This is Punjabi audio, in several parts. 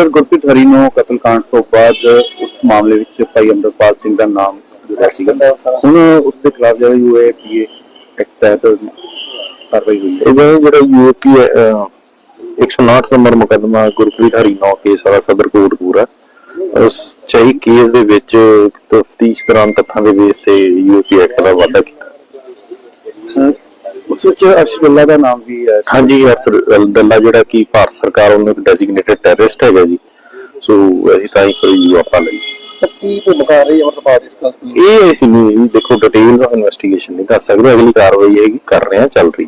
ਸਰ ਗੁਰਪ੍ਰੀਤ ਹਰੀ ਨੂੰ ਕਤਲकांड ਤੋਂ ਬਾਅਦ ਉਸ ਮਾਮਲੇ ਵਿੱਚ ਭਾਈ ਅੰਮ੍ਰਿਤਪਾਲ ਸਿੰਘ ਦਾ ਨਾਮ ਜੁੜਿਆ ਸੀਗਾ। ਹੁਣ ਉਸ ਦੇ ਖਿਲਾਫ ਜਿਹੜਾ ਯੂਏ ਪੀਏ ਐਕਟ ਤਹਿਤ ਕਾਰਵਾਈ ਹੋਈ ਹੈ। ਇਹਦਾ ਜਿਹੜਾ ਯੂਪੀ 159 ਨੰਬਰ ਮੁਕੱਦਮਾ ਗੁਰਪ੍ਰੀਤ ਹਰੀ ਨੌ ਕੇਸ ਵਾਲਾ ਸਦਰ ਕੋਟਪੂਰਾ ਉਸ ਚਹੀ ਕੇਸ ਦੇ ਵਿੱਚ ਤਫਤੀਸ਼ ਦੌਰਾਨ ਤੱਥਾਂ ਦੇ ਬੇਸ ਤੇ ਯੂਪੀ ਐਕਟ ਦਾ ਵਾਅਦਾ ਕੀਤਾ। ਉਸ ਵਿੱਚ ਅਰਸ਼ਗੁੱਲਾ ਦਾ ਨਾਮ ਵੀ ਹੈ। ਹਾਂਜੀ ਅਰਥ ਦੱਲਾ ਜਿਹੜਾ ਕਿ ਭਾਰਤ ਸਰਕਾਰ ਉਹਨੂੰ ਇੱਕ ਡੈਜ਼ਿਗਨੇਟਡ ਟੈਰਰਿਸਟ ਹੈਗਾ ਜੀ। ਸੋ ਅਸੀਂ ਤਾਂ ਹੀ ਕੋਈ ਯੂ ਆਪਾਂ ਲਈ। ਕੀ ਭੂਮਿਕਾ ਰਹੀ ਅਮਰਪਾਲ ਇਸ ਕੇਸ ਦੀ? ਇਹ ਅਸੀਂ ਨਹੀਂ ਦੇਖੋ ਡਿਟੇਲ ਆਫ ਇਨਵੈਸਟੀਗੇਸ਼ਨ ਨਹੀਂ ਦੱਸ ਸਕਦੇ। ਅਗਲੀ ਕਾਰਵਾਈ ਹੈਗੀ ਕਰ ਰਹੇ ਹਾਂ ਚੱਲ ਰਹੀ।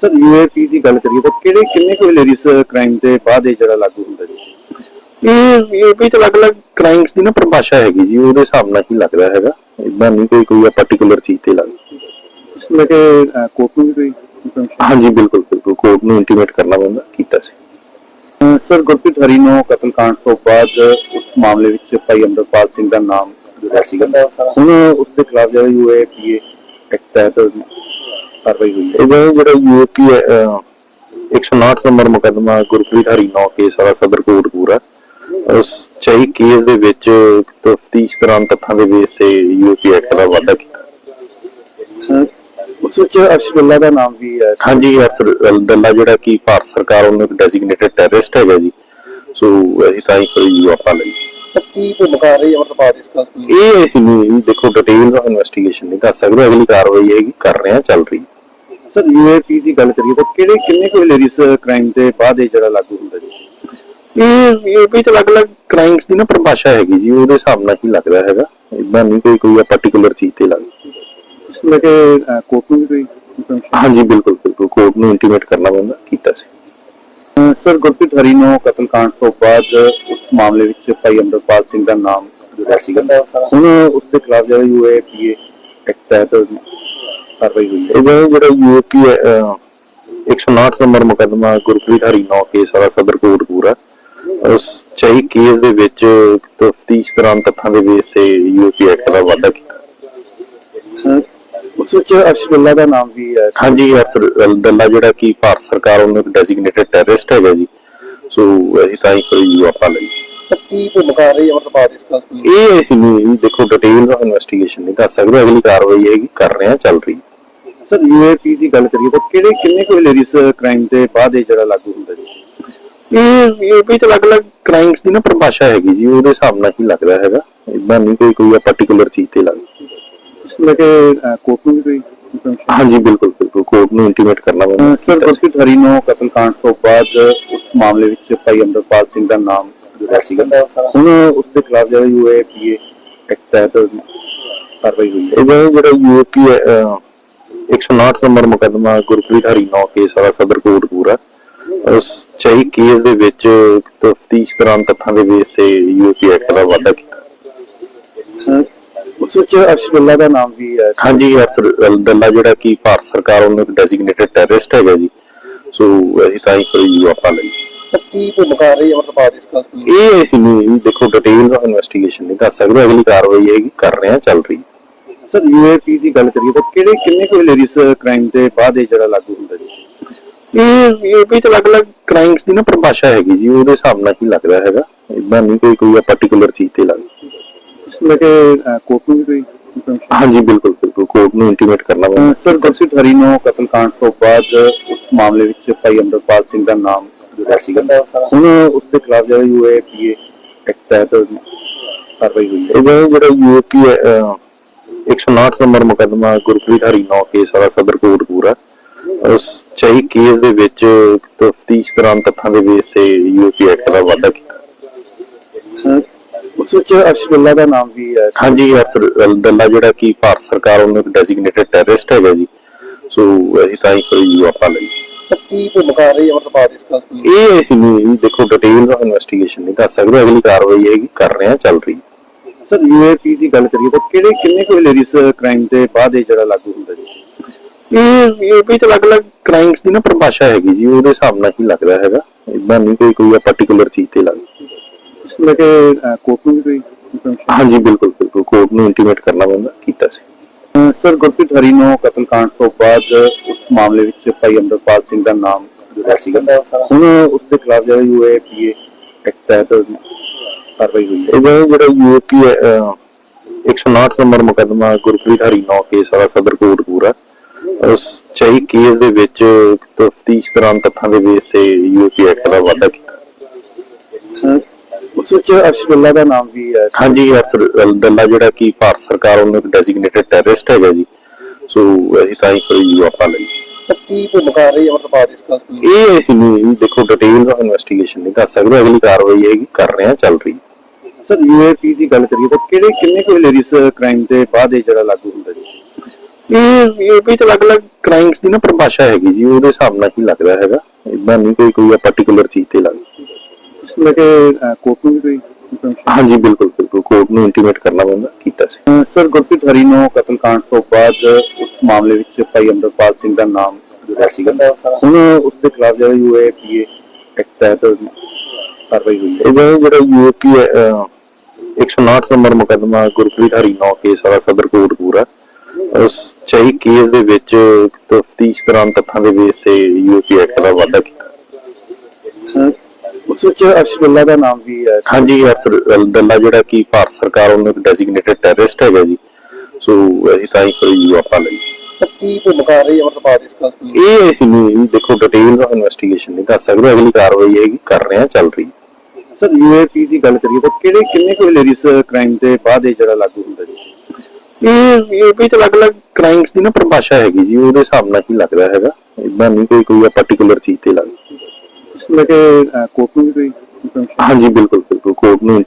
ਸਰ ਯੂਏਪੀ ਦੀ ਗੱਲ ਕਰੀਏ ਤਾਂ ਕਿਹੜੇ ਕਿੰਨੇ ਕੋਈ ਲੇਡੀਜ਼ ਕ੍ਰਾਈਮ ਦੇ ਬਾਅਦ ਇਹ ਜਿਹੜਾ ਲਾਗੂ ਹੁੰਦਾ ਜੀ? ਇਹ ਵੀ ਤਾਂ ਅਲੱਗ-ਅਲੱਗ ਕ੍ਰਾਈਮਸ ਦੀ ਨਾ ਪਰਿਭਾਸ਼ਾ ਹੈਗੀ ਜੀ ਉਹਦੇ ਹਿਸਾਬ ਨਾਲ ਹੀ ਲੱਗਦਾ ਹੈਗਾ। ਇਦਾਂ ਨਹੀਂ ਕੋਈ ਕੋਈ ਪਾਰਟਿਕੂਲਰ ਚੀਜ਼ ਤੇ ਲੱਗ ਇਸ ਲੈ ਕੇ ਕੋਰਟ ਨੂੰ ਵੀ ਕੋਈ information? ਹਾਂਜੀ ਬਿਲਕੁਲ ਬਿਲਕੁਲ। ਕੋਰਟ ਨੂੰ ਇੰਟੀਮੇਟ ਕਰਨਾ ਪੈਂਦਾ ਕੀਤਾ ਸੀ। ਅਹ ਸਰ ਗੁਰਪ੍ਰੀਤ ਹਰੀ ਨੂੰ ਕਤਲकांड ਤੋਂ ਬਾਅਦ ਉਸ ਮਾਮਲੇ ਵਿੱਚ ਭਾਈ ਅੰਮ੍ਰਿਤਪਾਲ ਸਿੰਘ ਦਾ ਨਾਮ ਜੁੜਿਆ ਸੀਗਾ ਹੁਣ ਉਸ ਦੇ ਖਿਲਾਫ ਜਿਹੜਾ ਯੂਏ ਪੀਏ ਐਕਟ ਤਹਿਤ ਕਾਰਵਾਈ ਹੋਈ ਹੈ। ਇਹਦਾ ਜਿਹੜਾ ਯੂਪੀ 159 ਨੰਬਰ ਮੁਕੱਦਮਾ ਗੁਰਪ੍ਰੀਤ ਹਰੀ ਨੌ ਕੇਸ ਵਾਲਾ ਸਦਰ ਕੋਟਪੂਰਾ ਉਸ ਚਹੀ ਕੇਸ ਦੇ ਵਿੱਚ ਤਫਤੀਸ਼ ਦੌਰਾਨ ਤੱਥਾਂ ਦੇ ਬੇਸ ਤੇ ਯੂਪੀ ਐਕਟ ਦਾ ਵਾਅਦਾ ਕੀਤਾ। ਅਹ ਉਸ ਵਿੱਚ ਅਰਸ਼ਗੁੱਲਾ ਦਾ ਨਾਮ ਵੀ ਹੈ। ਹਾਂਜੀ ਅਰਥ ਦੱਲਾ ਜਿਹੜਾ ਕਿ ਭਾਰਤ ਸਰਕਾਰ ਉਹਨੂੰ ਇੱਕ ਡੈਜ਼ਿਗਨੇਟਡ ਟੈਰਰਿਸਟ ਹੈਗਾ ਜੀ। ਸੋ ਅਸੀਂ ਤਾਂ ਹੀ ਕੋਈ ਯੂ ਆਪਾਂ ਲਈ। ਕੀ ਭੂਮਿਕਾ ਰਹੀ ਹੈ? ਅਮਰਪਾਲ ਇਸ ਕੇਸ ਦੀ ਇਹ ਅਸੀਂ ਨਹੀਂ ਦੇਖੋ ਡਿਟੇਲ ਆਫ ਇਨਵੈਸਟੀਗੇਸ਼ਨ ਨਹੀਂ ਦੱਸ ਸਕਦੇ। ਅਗਲੀ ਕਾਰਵਾਈ ਹੈਗੀ ਕਰ ਰਹੇ ਹਾਂ ਚੱਲ ਰਹੀ। ਸਰ ਯੂਏਪੀ ਦੀ ਗੱਲ ਕਰੀਏ ਤਾਂ ਕਿਹੜੇ ਕਿੰਨੇ ਕੋਈ ਲੇਡੀਜ਼ ਕ੍ਰਾਈਮ ਦੇ ਬਾਅਦ ਇਹ ਜਿਹੜਾ ਲਾਗੂ ਹੁੰਦਾ ਜੀ? ਇਹ ਵੀ ਤਾਂ ਅਲੱਗ-ਅਲੱਗ ਕ੍ਰਾਈਮਸ ਦੀ ਨਾ ਪਰਿਭਾਸ਼ਾ ਹੈਗੀ ਜੀ ਉਹਦੇ ਹਿਸਾਬ ਨਾਲ ਹੀ ਲੱਗਦਾ ਹੈਗਾ। ਇਦਾਂ ਨਹੀਂ ਕੋਈ ਕੋਈ ਪਾਰਟਿਕੂਲਰ ਚੀਜ਼ ਤੇ ਲੱਗ ਇਸ ਲੈ ਕੇ ਕੋਰਟ ਨੂੰ ਵੀ ਕੋਈ information? ਹਾਂਜੀ ਬਿਲਕੁਲ ਬਿਲਕੁਲ। ਕੋਰਟ ਨੂੰ ਇੰਟੀਮੇਟ ਕਰਨਾ ਪੈਂਦਾ ਕੀਤਾ ਸੀ। ਅਹ ਸਰ ਗੁਰਪ੍ਰੀਤ ਹਰੀ ਨੂੰ ਕਤਲकांड ਤੋਂ ਬਾਅਦ ਉਸ ਮਾਮਲੇ ਵਿੱਚ ਭਾਈ ਅੰਮ੍ਰਿਤਪਾਲ ਸਿੰਘ ਦਾ ਨਾਮ ਜੁੜਿਆ ਸੀਗਾ। ਹੁਣ ਉਸ ਦੇ ਖਿਲਾਫ ਜਿਹੜਾ ਯੂਏ ਪੀਏ ਐਕਟ ਤਹਿਤ ਕਾਰਵਾਈ ਹੋਈ ਹੈ। ਇਹਦਾ ਜਿਹੜਾ ਯੂਪੀ 159 ਨੰਬਰ ਮੁਕੱਦਮਾ ਗੁਰਪ੍ਰੀਤ ਹਰੀ ਨੌ ਕੇਸ ਵਾਲਾ ਸਦਰ ਕੋਟਪੂਰਾ ਉਸ ਚਹੀ ਕੇਸ ਦੇ ਵਿੱਚ ਤਫਤੀਸ਼ ਦੌਰਾਨ ਤੱਥਾਂ ਦੇ ਬੇਸ ਤੇ ਯੂਪੀ ਐਕਟ ਦਾ ਵਾਅਦਾ ਕੀਤਾ। ਅਹ ਉਸ ਵਿੱਚ ਅਰਸ਼ਗੁੱਲਾ ਦਾ ਨਾਮ ਵੀ ਹੈ। ਹਾਂਜੀ ਅਰਥ ਦੱਲਾ ਜਿਹੜਾ ਕਿ ਭਾਰਤ ਸਰਕਾਰ ਉਹਨੂੰ ਇੱਕ ਡੈਜ਼ਿਗਨੇਟਡ ਟੈਰਰਿਸਟ ਹੈਗਾ ਜੀ। ਸੋ ਅਸੀਂ ਤਾਂ ਹੀ ਕੋਈ ਯੂ ਆਪਾਂ ਲਈ। ਕੀ ਭੂਮਿਕਾ ਰਹੀ ਅਮਰਪਾਲ ਇਸ ਕੇਸ ਦੀ ਇਹ ਅਸੀਂ ਨਹੀਂ ਦੇਖੋ ਡਿਟੇਲ ਆਫ ਇਨਵੈਸਟੀਗੇਸ਼ਨ ਨਹੀਂ ਦੱਸ ਸਕਦੇ। ਅਗਲੀ ਕਾਰਵਾਈ ਹੈਗੀ ਕਰ ਰਹੇ ਹਾਂ ਚੱਲ ਰਹੀ। ਸਰ ਯੂਏਪੀ ਦੀ ਗੱਲ ਕਰੀਏ ਤਾਂ ਕਿਹੜੇ ਕਿੰਨੇ ਕੋਈ ਲੇਡੀਜ਼ ਕ੍ਰਾਈਮ ਦੇ ਬਾਅਦ ਇਹ ਜਿਹੜਾ ਲਾਗੂ ਹੁੰਦਾ ਜੀ? ਇਹ ਵੀ ਤਾਂ ਅਲੱਗ-ਅਲੱਗ ਕ੍ਰਾਈਮਸ ਦੀ ਨਾ ਪਰਿਭਾਸ਼ਾ ਹੈਗੀ ਜੀ ਉਹਦੇ ਹਿਸਾਬ ਨਾਲ ਹੀ ਲੱਗਦਾ ਹੈਗਾ। ਇਦਾਂ ਨਹੀਂ ਕੋਈ ਕੋਈ ਪਾਰਟਿਕੂਲਰ ਚੀਜ਼ ਤੇ ਲੱਗ ਲੈ ਕੇ ਕੋਰਟ ਨੂੰ ਵੀ ਕੋਈ information? ਹਾਂਜੀ ਬਿਲਕੁਲ ਬਿਲਕੁਲ ਕੋਰਟ ਨੂੰ ਇੰਟੀਮੇਟ ਕਰਨਾ ਪੈਂਦਾ ਅਹ ਸਰ ਕੀਤਾ ਸੀ। ਗੁਰਪ੍ਰੀਤ ਹਰੀ ਨੂੰ ਕਤਲकांड ਤੋਂ ਬਾਅਦ ਉਸ ਮਾਮਲੇ ਵਿੱਚ ਭਾਈ ਅੰਮ੍ਰਿਤਪਾਲ ਸਿੰਘ ਦਾ ਨਾਮ ਜੁੜਿਆ ਸੀਗਾ ਹੁਣ ਉਸ ਦੇ ਖਿਲਾਫ ਜਿਹੜਾ ਯੂਏ ਪੀਏ ਐਕਟ ਤਹਿਤ ਕਾਰਵਾਈ ਹੋਈ ਹੈ ਇਹਦਾ ਜਿਹੜਾ ਯੂਪੀ 159 ਨੰਬਰ ਮੁਕੱਦਮਾ ਗੁਰਪ੍ਰੀਤ ਹਰੀ ਨੌ ਕੇਸ ਵਾਲਾ ਸਦਰ ਕੋਟਪੂਰਾ ਉਸ ਚਹੀ ਕੇਸ ਦੇ ਵਿੱਚ ਤਫਤੀਸ਼ ਦੌਰਾਨ ਤੱਥਾਂ ਦੇ ਬੇਸ ਤੇ ਯੂਪੀ ਐਕਟ ਦਾ ਵਾਅਦਾ ਕੀਤਾ ਅਹ ਉਸ ਵਿੱਚ ਅਰਸ਼ਗੁੱਲਾ ਦਾ ਨਾਮ ਵੀ ਹੈ। ਹਾਂਜੀ ਅਰਥ ਦੱਲਾ ਜਿਹੜਾ ਕਿ ਭਾਰਤ ਸਰਕਾਰ ਉਹਨੂੰ ਇੱਕ ਡੈਜ਼ਿਗਨੇਟਡ ਟੈਰਰਿਸਟ ਹੈਗਾ ਜੀ। ਸੋ ਅਸੀਂ ਤਾਂ ਹੀ ਕੋਈ ਯੂ ਆਪਾਂ ਲਈ। ਕੀ ਭੂਮਿਕਾ ਰਹੀ ਹੈ ਅਮਰਪਾਲ ਇਸ ਕੇਸ ਦੀ? ਇਹ ਅਸੀਂ ਨਹੀਂ ਦੇਖੋ ਡਿਟੇਲ ਆਫ ਇਨਵੈਸਟੀਗੇਸ਼ਨ ਨਹੀਂ ਦੱਸ ਸਕਦੇ। ਅਗਲੀ ਕਾਰਵਾਈ ਹੈਗੀ ਕਰ ਰਹੇ ਹਾਂ ਚੱਲ ਰਹੀ। ਸਰ ਯੂਏਪੀ ਦੀ ਗੱਲ ਕਰੀਏ ਤਾਂ ਕਿਹੜੇ ਕਿੰਨੇ ਕੋਈ ਲੇਡੀਜ਼ ਕ੍ਰਾਈਮ ਦੇ ਬਾਅਦ ਇਹ ਜਿਹੜਾ ਲਾਗੂ ਹੁੰਦਾ ਜੀ? ਇਹ ਵੀ ਤਾਂ ਅਲੱਗ-ਅਲੱਗ ਕ੍ਰਾਈਮਸ ਦੀ ਨਾ ਪਰਿਭਾਸ਼ਾ ਹੈਗੀ ਜੀ। ਉਹਦੇ ਹਿਸਾਬ ਨਾਲ ਹੀ ਲੱਗਦਾ ਹੈਗਾ। ਇਦਾਂ ਨਹੀਂ ਕੋਈ ਕੋਈ ਪਾਰਟਿਕੂਲਰ ਚੀਜ਼ ਤੇ ਲੱਗ ਇਸ ਲੈ ਕੇ ਕੋਰਟ ਨੂੰ ਵੀ ਕੋਈ information? ਹਾਂਜੀ ਬਿਲਕੁਲ ਬਿਲਕੁਲ ਕੋਰਟ ਨੂੰ ਇੰਟੀਮੇਟ ਕਰਨਾ ਅਹ ਪੈਂਦਾ ਸਰ ਗੁਰਪ੍ਰੀਤ ਹਰੀ ਨੂੰ ਕਤਲकांड ਤੋਂ ਬਾਅਦ ਉਸ ਮਾਮਲੇ ਵਿੱਚ ਭਾਈ ਅੰਮ੍ਰਿਤਪਾਲ ਸਿੰਘ ਦਾ ਨਾਮ ਜੁੜਿਆ ਸੀਗਾ ਹੁਣ ਉਸ ਦੇ ਖਿਲਾਫ ਜਿਹੜਾ ਯੂਏ ਪੀਏ ਐਕਟ ਤਹਿਤ ਕਾਰਵਾਈ ਹੋਈ ਹੈ। ਇਹਦਾ ਜਿਹੜਾ ਯੂਪੀ 159 ਨੰਬਰ ਮੁਕੱਦਮਾ ਗੁਰਪ੍ਰੀਤ ਹਰੀ ਨੌ ਕੇਸ ਵਾਲਾ ਸਦਰ ਕੋਟਪੂਰਾ ਉਸ ਚਹੀ ਕੇਸ ਦੇ ਵਿੱਚ ਤਫਤੀਸ਼ ਦੌਰਾਨ ਤੱਥਾਂ ਦੇ ਬੇਸ ਤੇ ਯੂਪੀ ਐਕਟ ਦਾ ਵਾਅਦਾ ਕੀਤਾ। ਅਹ ਉਸ ਵਿੱਚ ਅਰਸ਼ਗੁੱਲਾ ਦਾ ਨਾਮ ਵੀ ਹੈ। ਹਾਂਜੀ ਅਰਥ ਦੱਲਾ ਜਿਹੜਾ ਕਿ ਭਾਰਤ ਸਰਕਾਰ ਉਹਨੂੰ ਇੱਕ ਡੈਜ਼ਿਗਨੇਟਡ ਟੈਰਰਿਸਟ ਹੈਗਾ ਜੀ। ਸੋ ਅਸੀਂ ਤਾਂ ਹੀ ਕੋਈ ਯੂ ਆਪਾਂ ਲਈ। ਕੀ ਭੂਮਿਕਾ ਰਹੀ ਹੈ ਅਮਰਪਾਲ ਇਸ ਕੇਸ ਦੀ ਇਹ ਅਸੀਂ ਨਹੀਂ ਦੇਖੋ ਡਿਟੇਲ ਆਫ ਇਨਵੈਸਟੀਗੇਸ਼ਨ ਨਹੀਂ ਦੱਸ ਸਕਦੇ। ਅਗਲੀ ਕਾਰਵਾਈ ਹੈਗੀ ਕਰ ਰਹੇ ਹਾਂ ਚੱਲ ਰਹੀ ਹੈ। ਸਰ ਯੂਏਪੀ ਦੀ ਗੱਲ ਕਰੀਏ ਤਾਂ ਕਿਹੜੇ ਕਿੰਨੇ ਕੋਈ ਲੇਡੀਜ਼ ਕ੍ਰਾਈਮ ਦੇ ਬਾਅਦ ਇਹ ਜਿਹੜਾ ਲਾਗੂ ਹੁੰਦਾ ਜੀ? ਇਹ ਵੀ ਤਾਂ ਅਲੱਗ-ਅਲੱਗ ਕ੍ਰਾਈਮਸ ਦੀ ਨਾ ਪਰਿਭਾਸ਼ਾ ਹੈਗੀ ਜੀ ਉਹਦੇ ਹਿਸਾਬ ਨਾਲ ਹੀ ਲੱਗਦਾ ਹੈਗਾ। ਇਦਾਂ ਨਹੀਂ ਕੋਈ ਕੋਈ ਪਾਰਟਿਕੂਲਰ ਚੀਜ਼ ਤੇ ਲੱਗ ਇਸ ਲੈ ਕੇ ਕੋਰਟ ਨੂੰ ਵੀ ਕੋਈ information? ਹਾਂਜੀ ਬਿਲਕੁਲ ਬਿਲਕੁਲ। ਕੋਰਟ ਨੂੰ ਇੰਟੀਮੇਟ ਕਰਨਾ ਪੈਂਦਾ ਕੀਤਾ ਸੀ। ਅਹ ਸਰ ਗੁਰਪ੍ਰੀਤ ਹਰੀ ਨੂੰ ਕਤਲकांड ਤੋਂ ਬਾਅਦ ਉਸ ਮਾਮਲੇ ਵਿੱਚ ਭਾਈ ਅੰਮ੍ਰਿਤਪਾਲ ਸਿੰਘ ਦਾ ਨਾਮ ਜੁੜਿਆ ਸੀਗਾ ਹੁਣ ਉਸ ਦੇ ਖਿਲਾਫ ਜਿਹੜਾ ਯੂਏ ਪੀਏ ਐਕਟ ਤਹਿਤ ਕਾਰਵਾਈ ਹੋਈ ਹੈ। ਇਹਦਾ ਜਿਹੜਾ ਯੂਪੀ 159 ਨੰਬਰ ਮੁਕੱਦਮਾ ਗੁਰਪ੍ਰੀਤ ਹਰੀਨੌ ਕੇਸ ਵਾਲਾ ਸਦਰ ਕੋਟਪੂਰਾ ਉਸ ਚਹੀ ਕੇਸ ਦੇ ਵਿੱਚ ਤਫਤੀਸ਼ ਦੌਰਾਨ ਤੱਥਾਂ ਦੇ ਬੇਸ ਤੇ ਯੂਪੀ ਐਕਟ ਦਾ ਵਾਅਦਾ ਕੀਤਾ। ਅਹ ਉਸ ਵਿੱਚ ਅਰਸ਼ ਡੱਲਾ ਦਾ ਨਾਮ ਵੀ ਹੈ। ਹਾਂਜੀ ਅਰਥ ਡੱਲਾ ਜਿਹੜਾ ਕਿ ਭਾਰਤ ਸਰਕਾਰ ਉਹਨੂੰ ਇੱਕ ਡੈਜ਼ਿਗਨੇਟਡ ਟੈਰਰਿਸਟ ਹੈਗਾ ਜੀ। ਸੋ ਅਸੀਂ ਤਾਂ ਹੀ ਕਰੀ ਆਪਾਂ ਲਈ। ਕੀ ਭੂਮਿਕਾ ਰਹੀ ਹੈ ਅਮਰਪਾਲ ਇਸ ਕੇਸ ਦੀ ਇਹ ਅਸੀਂ ਨਹੀਂ ਦੇਖੋ ਡਿਟੇਲ ਆਫ ਇਨਵੈਸਟੀਗੇਸ਼ਨ ਨਹੀਂ ਦੱਸ ਸਕਦੇ। ਅਗਲੀ ਕਾਰਵਾਈ ਹੈਗੀ ਕਰ ਰਹੇ ਹਾਂ ਚੱਲ ਰਹੀ। ਸਰ ਯੂਏਪੀ ਦੀ ਗੱਲ ਕਰੀਏ ਤਾਂ ਕਿਹੜੇ ਕਿੰਨੇ ਕੋਈ ਲੇਡੀਜ਼ ਕ੍ਰਾਈਮ ਦੇ ਬਾਅਦ ਇਹ ਜਿਹੜਾ ਲਾਗੂ ਹੁੰਦਾ ਜੀ? ਇਹ ਇਹ ਵੀ ਤਾਂ ਅਲੱਗ-ਅਲੱਗ ਕ੍ਰਾਈਮਸ ਦੀ ਨਾ ਪਰਿਭਾਸ਼ਾ ਹੈਗੀ ਜੀ ਉਹਦੇ ਹਿਸਾਬ ਨਾਲ ਹੀ ਲੱਗਦਾ ਹੈਗਾ। ਇਦਾਂ ਨਹੀਂ ਕੋਈ ਕੋਈ ਪਾਰਟਿਕੂਲਰ ਚੀਜ਼ ਤੇ ਲੱਗ ਇਸ ਲੈ ਕੇ ਕੋਰਟ ਨੂੰ ਵੀ ਕੋਈ information? ਹਾਂਜੀ ਬਿਲਕੁਲ ਬਿਲਕੁਲ। ਕੋਰਟ ਨੂੰ ਇੰਟੀਮੇਟ ਕਰਨਾ ਪੈਂਦਾ ਕੀਤਾ ਸੀ। ਅਹ ਸਰ ਗੁਰਪ੍ਰੀਤ ਹਰੀਨੋ ਕਤਲकांड ਤੋਂ ਬਾਅਦ ਉਸ ਮਾਮਲੇ ਵਿੱਚ ਭਾਈ ਅਮਰਪਾਲ ਸਿੰਘ ਦਾ ਨਾਮ ਜੁੜਿਆ ਸੀਗਾ ਹੁਣ ਉਸ ਦੇ ਖਿਲਾਫ ਜਿਹੜਾ ਯੂਏਪੀਏ ਐਕਟ ਤਹਿਤ ਕਾਰਵਾਈ ਹੋਈ ਹੈ। ਇਹਦਾ ਜਿਹੜਾ ਯੂਪੀ 159 ਨੰਬਰ ਮੁਕੱਦਮਾ ਗੁਰਪ੍ਰੀਤ ਹਰੀਨੌ ਕੇਸ ਵਾਲਾ ਸਦਰ ਕੋਟਪੂਰਾ ਉਸ ਚਹੀ ਕੇਸ ਦੇ ਵਿੱਚ ਤਫਤੀਸ਼ ਦੌਰਾਨ ਤੱਥਾਂ ਦੇ ਬੇਸ ਤੇ ਯੂਪੀ ਐਕਟ ਦਾ ਵਾਅਦਾ ਕੀਤਾ। ਉਸ ਵਿੱਚ ਅਰਸ਼ ਡੱਲਾ ਦਾ ਨਾਮ ਵੀ ਹੈ। ਹਾਂਜੀ ਅਰਥ ਡੱਲਾ ਜਿਹੜਾ ਕਿ ਭਾਰਤ ਸਰਕਾਰ ਉਹਨੂੰ ਇੱਕ ਡੈਜ਼ਿਗਨੇਟਡ ਟੈਰਰਿਸਟ ਹੈਗਾ ਜੀ। ਸੋ ਅਸੀਂ ਤਾਂ ਹੀ ਕਰੀ ਆਪਾਂ ਲਈ। ਕੀ ਭੂਮਿਕਾ ਰਹੀ ਅਮਰਪਾਲ ਇਸ ਕੇਸ ਦੀ ਇਹ ਅਸੀਂ ਨਹੀਂ ਦੇਖੋ ਡਿਟੇਲ ਆਫ ਇਨਵੈਸਟੀਗੇਸ਼ਨ ਨਹੀਂ ਦੱਸ ਸਕਦੇ। ਅਗਲੀ ਕਾਰਵਾਈ ਹੈਗੀ ਕਰ ਰਹੇ ਹਾਂ ਚੱਲ ਰਹੀ। ਸਰ ਯੂਏਪੀ ਦੀ ਗੱਲ ਕਰੀਏ ਤਾਂ ਕਿਹੜੇ ਕਿੰਨੇ ਕੋਈ ਲੇਡੀਜ਼ ਕ੍ਰਾਈਮ ਦੇ ਬਾਅਦ ਇਹ ਜਿਹੜਾ ਲਾਗੂ ਹੁੰਦਾ ਜੀ? ਇਹ ਵੀ ਤਾਂ ਅਲੱਗ-ਅਲੱਗ ਕ੍ਰਾਈਮਸ ਦੀ ਨਾ ਪਰਿਭਾਸ਼ਾ ਹੈਗੀ ਜੀ ਉਹਦੇ ਹਿਸਾਬ ਨਾਲ ਹੀ ਲੱਗਦਾ ਹੈਗਾ। ਇਦਾਂ ਨਹੀਂ ਕੋਈ ਕੋਈ ਪਾਰਟਿਕੂਲਰ ਚੀਜ਼ ਤੇ ਲੱਗ ਇਸ ਲੈ ਕੇ ਕੋਰਟ ਨੂੰ ਵੀ ਕੋਈ ਹਾਂਜੀ ਬਿਲਕੁਲ ਬਿਲਕੁਲ ਕੋਰਟ ਨੂੰ